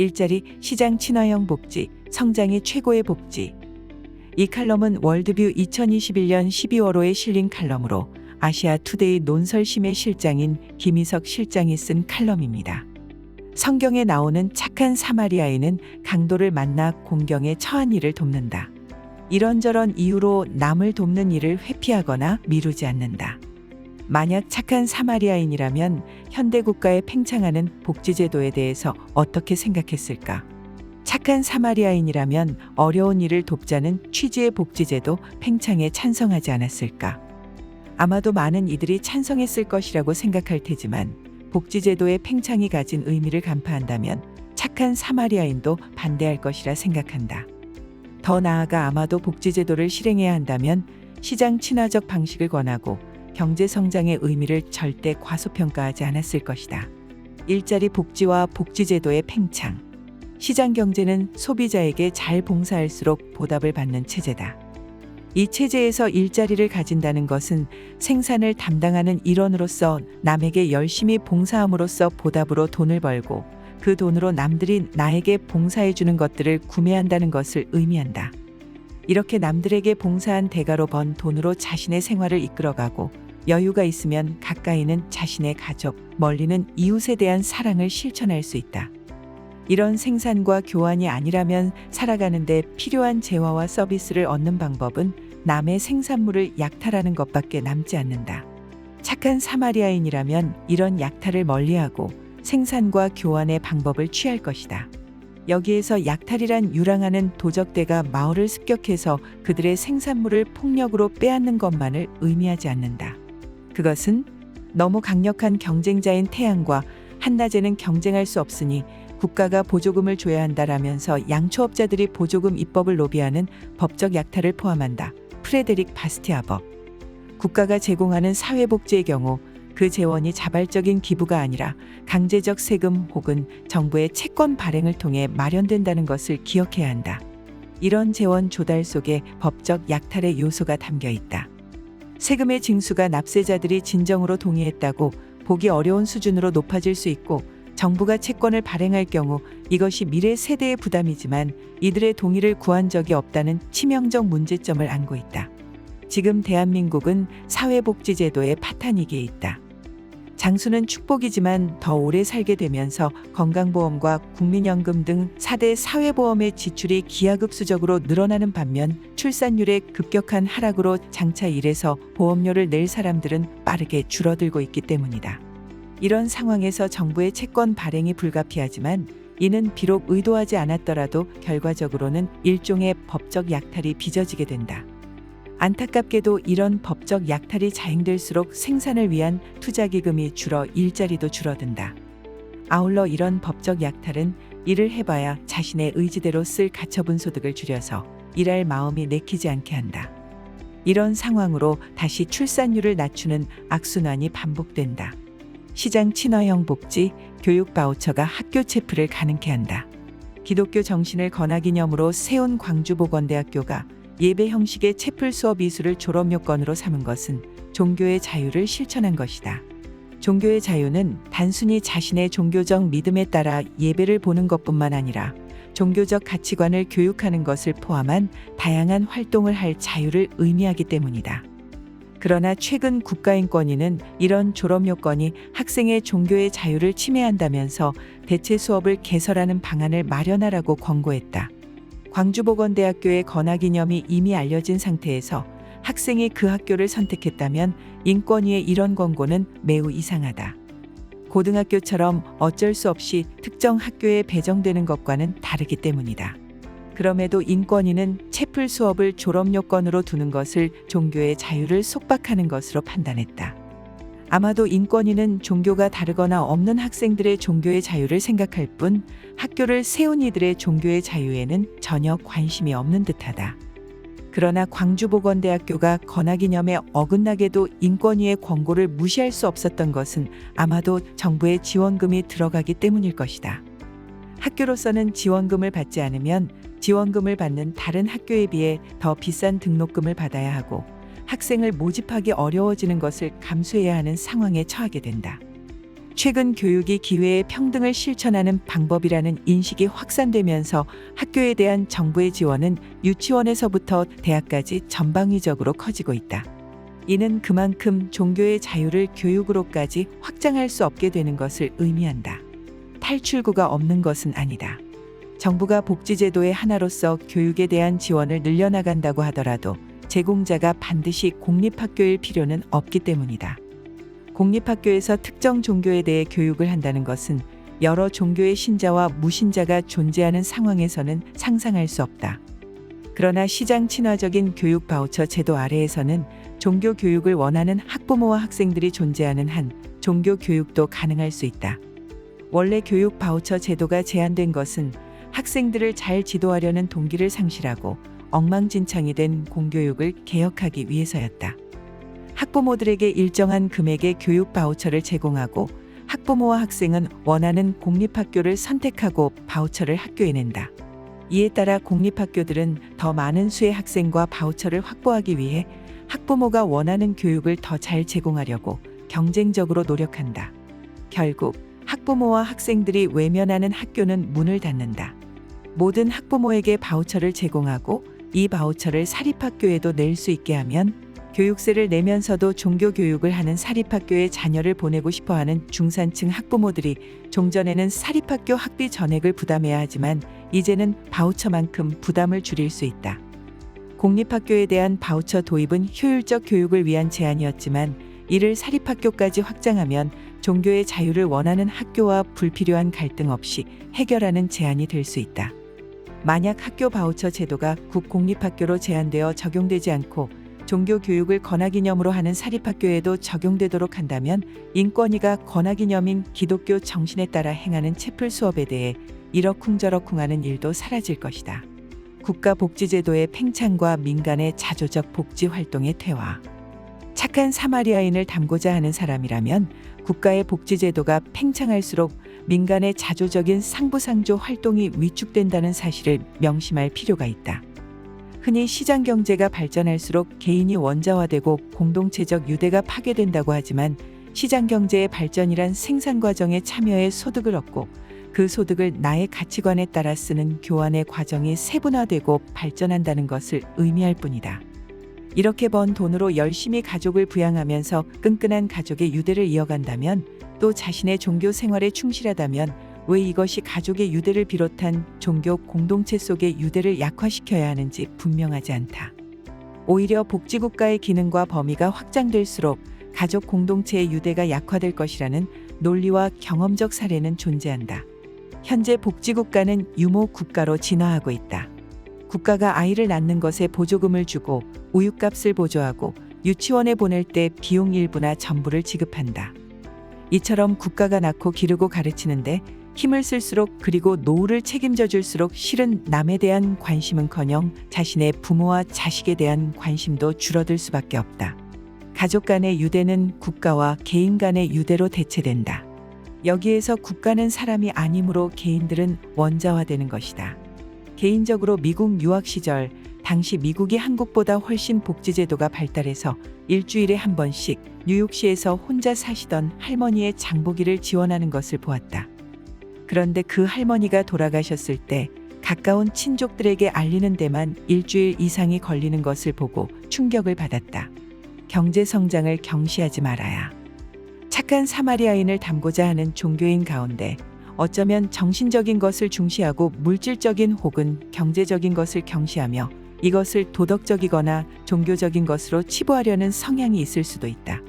일자리, 시장 친화형 복지, 성장이 최고의 복지. 이 칼럼은 월드뷰 2021년 12월호에 실린 칼럼으로 아시아 투데이 논설심의 실장인 김희석 실장이 쓴 칼럼입니다. 성경에 나오는 착한 사마리아인은 강도를 만나 공경에 처한 이를 돕는다. 이런저런 이유로 남을 돕는 일을 회피하거나 미루지 않는다. 만약 착한 사마리아인이라면 현대 국가에 팽창하는 복지제도에 대해서 어떻게 생각했을까? 착한 사마리아인이라면 어려운 일을 돕자는 취지의 복지제도 팽창에 찬성하지 않았을까? 아마도 많은 이들이 찬성했을 것이라고 생각할 테지만 복지제도의 팽창이 가진 의미를 간파한다면 착한 사마리아인도 반대할 것이라 생각한다. 더 나아가 아마도 복지제도를 실행해야 한다면 시장 친화적 방식을 권하고 경제 성장의 의미를 절대 과소평가하지 않았을 것이다. 일자리 복지와 복지제도의 팽창. 시장 경제는 소비자에게 잘 봉사할수록 보답을 받는 체제다. 이 체제에서 일자리를 가진다는 것은 생산을 담당하는 일원으로서 남에게 열심히 봉사함으로써 보답으로 돈을 벌고 그 돈으로 남들이 나에게 봉사해 주는 것들을 구매한다는 것을 의미한다. 이렇게 남들에게 봉사한 대가로 번 돈으로 자신의 생활을 이끌어가고 여유가 있으면 가까이는 자신의 가족, 멀리는 이웃에 대한 사랑을 실천할 수 있다. 이런 생산과 교환이 아니라면 살아가는데 필요한 재화와 서비스를 얻는 방법은 남의 생산물을 약탈하는 것밖에 남지 않는다. 착한 사마리아인이라면 이런 약탈을 멀리하고 생산과 교환의 방법을 취할 것이다. 여기에서 약탈이란 유랑하는 도적대가 마을을 습격해서 그들의 생산물을 폭력으로 빼앗는 것만을 의미하지 않는다. 그것은 너무 강력한 경쟁자인 태양과 한낮에는 경쟁할 수 없으니 국가가 보조금을 줘야 한다라면서 양초업자들이 보조금 입법을 로비하는 법적 약탈을 포함한다. 프레데릭 바스티아 법. 국가가 제공하는 사회복지의 경우 그 재원이 자발적인 기부가 아니라 강제적 세금 혹은 정부의 채권 발행을 통해 마련된다는 것을 기억해야 한다. 이런 재원 조달 속에 법적 약탈의 요소가 담겨 있다. 세금의 징수가 납세자들이 진정으로 동의했다고 보기 어려운 수준으로 높아질 수 있고 정부가 채권을 발행할 경우 이것이 미래 세대의 부담이지만 이들의 동의를 구한 적이 없다는 치명적 문제점을 안고 있다. 지금 대한민국은 사회복지제도의 파탄위기에 있다. 장수는 축복이지만 더 오래 살게 되면서 건강보험과 국민연금 등 4대 사회보험의 지출이 기하급수적으로 늘어나는 반면 출산율의 급격한 하락으로 장차 일해서 보험료를 낼 사람들은 빠르게 줄어들고 있기 때문이다. 이런 상황에서 정부의 채권 발행이 불가피하지만 이는 비록 의도하지 않았더라도 결과적으로는 일종의 법적 약탈이 빚어지게 된다. 안타깝게도 이런 법적 약탈이 자행될수록 생산을 위한 투자 기금이 줄어 일자리도 줄어든다. 아울러 이런 법적 약탈은 일을 해봐야 자신의 의지대로 쓸 가처분 소득을 줄여서 일할 마음이 내키지 않게 한다. 이런 상황으로 다시 출산율을 낮추는 악순환이 반복된다. 시장 친화형 복지, 교육 바우처가 학교 체프를 가능케 한다. 기독교 정신을 건화 기념으로 세운 광주보건대학교가 예배 형식의 채플 수업 이수를 졸업 요건으로 삼은 것은 종교의 자유를 실천한 것이다. 종교의 자유는 단순히 자신의 종교적 믿음에 따라 예배를 보는 것뿐만 아니라 종교적 가치관을 교육하는 것을 포함한 다양한 활동을 할 자유를 의미하기 때문이다. 그러나 최근 국가인권위는 이런 졸업 요건이 학생의 종교의 자유를 침해한다면서 대체 수업을 개설하는 방안을 마련하라고 권고했다. 광주보건대학교의 건화기념이 이미 알려진 상태에서 학생이 그 학교를 선택했다면 인권위의 이런 권고는 매우 이상하다. 고등학교처럼 어쩔 수 없이 특정 학교에 배정되는 것과는 다르기 때문이다. 그럼에도 인권위는 채플 수업을 졸업 요건으로 두는 것을 종교의 자유를 속박하는 것으로 판단했다. 아마도 인권위는 종교가 다르거나 없는 학생들의 종교의 자유를 생각할 뿐 학교를 세운 이들의 종교의 자유에는 전혀 관심이 없는 듯하다. 그러나 광주보건대학교가 건화기념에 어긋나게도 인권위의 권고를 무시할 수 없었던 것은 아마도 정부의 지원금이 들어가기 때문일 것이다. 학교로서는 지원금을 받지 않으면 지원금을 받는 다른 학교에 비해 더 비싼 등록금을 받아야 하고 학생을 모집하기 어려워지는 것을 감수해야 하는 상황에 처하게 된다. 최근 교육이 기회의 평등을 실천하는 방법이라는 인식이 확산되면서 학교에 대한 정부의 지원은 유치원에서부터 대학까지 전방위적으로 커지고 있다. 이는 그만큼 종교의 자유를 교육으로까지 확장할 수 없게 되는 것을 의미한다. 탈출구가 없는 것은 아니다. 정부가 복지제도의 하나로서 교육에 대한 지원을 늘려나간다고 하더라도 제공자가 반드시 공립학교일 필요는 없기 때문이다. 공립학교에서 특정 종교에 대해 교육을 한다는 것은 여러 종교의 신자와 무신자가 존재하는 상황에서는 상상할 수 없다. 그러나 시장 친화적인 교육 바우처 제도 아래에서는 종교 교육을 원하는 학부모와 학생들이 존재하는 한 종교 교육도 가능할 수 있다. 원래 교육 바우처 제도가 제한된 것은 학생들을 잘 지도하려는 동기를 상실하고 엉망진창이 된 공교육을 개혁하기 위해서였다. 학부모들에게 일정한 금액의 교육 바우처를 제공하고 학부모와 학생은 원하는 공립학교를 선택하고 바우처를 학교에 낸다. 이에 따라 공립학교들은 더 많은 수의 학생과 바우처를 확보하기 위해 학부모가 원하는 교육을 더 잘 제공하려고 경쟁적으로 노력한다. 결국 학부모와 학생들이 외면하는 학교는 문을 닫는다. 모든 학부모에게 바우처를 제공하고 이 바우처를 사립학교에도 낼 수 있게 하면 교육세를 내면서도 종교 교육을 하는 사립학교에 자녀를 보내고 싶어 하는 중산층 학부모들이 종전에는 사립학교 학비 전액을 부담해야 하지만 이제는 바우처만큼 부담을 줄일 수 있다. 공립학교에 대한 바우처 도입은 효율적 교육을 위한 제안이었지만 이를 사립학교까지 확장하면 종교의 자유를 원하는 학교와 불필요한 갈등 없이 해결하는 제안이 될 수 있다. 만약 학교 바우처 제도가 국공립학교로 제한되어 적용되지 않고 종교 교육을 권하기념으로 하는 사립학교에도 적용되도록 한다면 인권위가 권하기념인 기독교 정신에 따라 행하는 채플 수업에 대해 이러쿵저러쿵하는 일도 사라질 것이다. 국가복지제도의 팽창과 민간의 자조적 복지 활동의 퇴화. 착한 사마리아인을 담고자 하는 사람이라면 국가의 복지제도가 팽창할수록 민간의 자조적인 상부상조 활동이 위축된다는 사실을 명심할 필요가 있다. 흔히 시장 경제가 발전할수록 개인이 원자화되고 공동체적 유대가 파괴된다고 하지만 시장 경제의 발전이란 생산 과정에 참여해 소득을 얻고 그 소득을 나의 가치관에 따라 쓰는 교환의 과정이 세분화되고 발전한다는 것을 의미할 뿐이다. 이렇게 번 돈으로 열심히 가족을 부양하면서 끈끈한 가족의 유대를 이어간다면 또 자신의 종교 생활에 충실하다면 왜 이것이 가족의 유대를 비롯한 종교 공동체 속의 유대를 약화시켜야 하는지 분명하지 않다. 오히려 복지국가의 기능과 범위가 확장될수록 가족 공동체의 유대가 약화될 것이라는 논리와 경험적 사례는 존재한다. 현재 복지국가는 유모 국가로 진화하고 있다. 국가가 아이를 낳는 것에 보조금을 주고 우유값을 보조하고 유치원에 보낼 때 비용 일부나 전부를 지급한다. 이처럼 국가가 낳고 기르고 가르치는데 힘을 쓸수록 그리고 노후를 책임져 줄수록 실은 남에 대한 관심은커녕 자신의 부모와 자식에 대한 관심도 줄어들 수밖에 없다. 가족 간의 유대는 국가와 개인 간의 유대로 대체된다. 여기에서 국가는 사람이 아니므로 개인들은 원자화되는 것이다. 개인적으로 미국 유학 시절 당시 미국이 한국보다 훨씬 복지제도가 발달해서 일주일에 한 번씩 뉴욕시에서 혼자 사시던 할머니의 장보기를 지원하는 것을 보았다. 그런데 그 할머니가 돌아가셨을 때 가까운 친족들에게 알리는 데만 일주일 이상이 걸리는 것을 보고 충격을 받았다. 경제 성장을 경시하지 말아야. 착한 사마리아인을 담고자 하는 종교인 가운데 어쩌면 정신적인 것을 중시하고 물질적인 혹은 경제적인 것을 경시하며 이것을 도덕적이거나 종교적인 것으로 치부하려는 성향이 있을 수도 있다.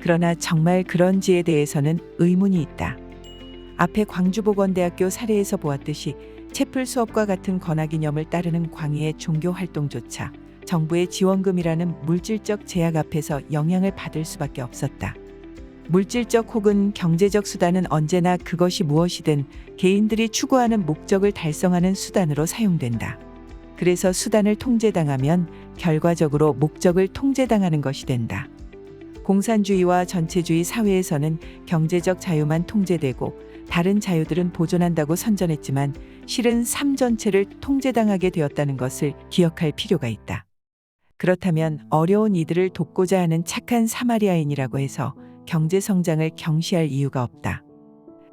그러나 정말 그런지에 대해서는 의문이 있다. 앞에 광주보건대학교 사례에서 보았듯이 채플 수업과 같은 권하기념을 따르는 광의의 종교 활동조차 정부의 지원금이라는 물질적 제약 앞에서 영향을 받을 수밖에 없었다. 물질적 혹은 경제적 수단은 언제나 그것이 무엇이든 개인들이 추구하는 목적을 달성하는 수단으로 사용된다. 그래서 수단을 통제당하면 결과적으로 목적을 통제당하는 것이 된다. 공산주의와 전체주의 사회에서는 경제적 자유만 통제되고 다른 자유들은 보존한다고 선전했지만 실은 삶 전체를 통제당하게 되었다는 것을 기억할 필요가 있다. 그렇다면 어려운 이들을 돕고자 하는 착한 사마리아인이라고 해서 경제 성장을 경시할 이유가 없다.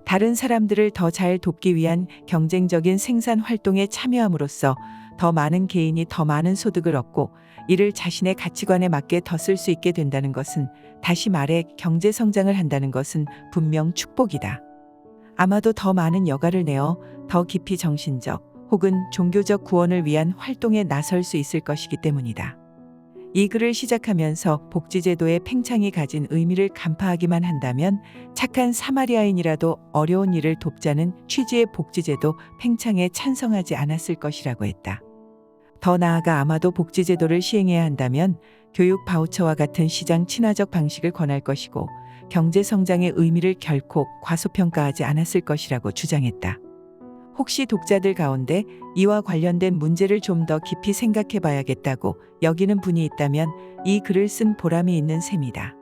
다른 사람들을 더 잘 돕기 위한 경쟁적인 생산 활동에 참여함으로써 더 많은 개인이 더 많은 소득을 얻고 이를 자신의 가치관에 맞게 더 쓸 수 있게 된다는 것은 다시 말해 경제 성장을 한다는 것은 분명 축복이다. 아마도 더 많은 여가를 내어 더 깊이 정신적 혹은 종교적 구원을 위한 활동에 나설 수 있을 것이기 때문이다. 이 글을 시작하면서 복지제도의 팽창이 가진 의미를 간파하기만 한다면 착한 사마리아인이라도 어려운 일을 돕자는 취지의 복지제도 팽창에 찬성하지 않았을 것이라고 했다. 더 나아가 아마도 복지제도를 시행해야 한다면 교육 바우처와 같은 시장 친화적 방식을 권할 것이고 경제 성장의 의미를 결코 과소평가하지 않았을 것이라고 주장했다. 혹시 독자들 가운데 이와 관련된 문제를 좀 더 깊이 생각해 봐야겠다고 여기는 분이 있다면 이 글을 쓴 보람이 있는 셈이다.